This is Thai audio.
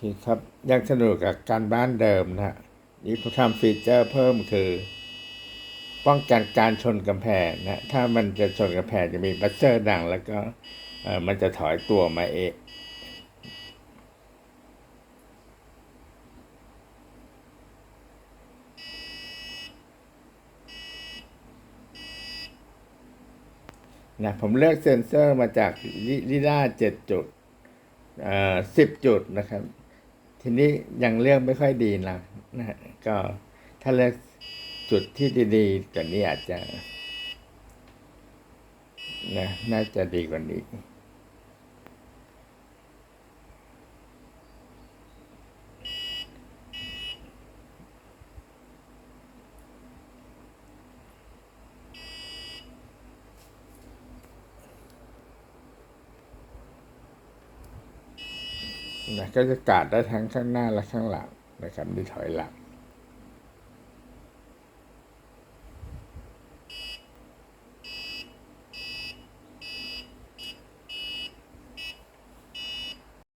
เคครับ ยังสนุกกับการบ้านเดิมนะฮะนี่ผมทำฟีเจอร์เพิ่มคือ ป้องกันการชนกำแพงนะถ้ามันจะชนกำแพงจะมีบัสเซอร์ดังแล้วก็มันจะถอยตัวมาเองนะผมเลือกเซ็นเซอร์มาจากลิด้าเจ็ดจุดสิบจุดนะครับ ทีนี้ยังเลือกไม่ค่อยดีนะนะฮะก็ถ้าเลือกจุดที่ดีๆกว่านี้อาจจะนะน่าจะดีกว่านี้ นะก็จะกาดได้ทั้งข้างหน้าและข้างหลังนะครับดีถอยหลัง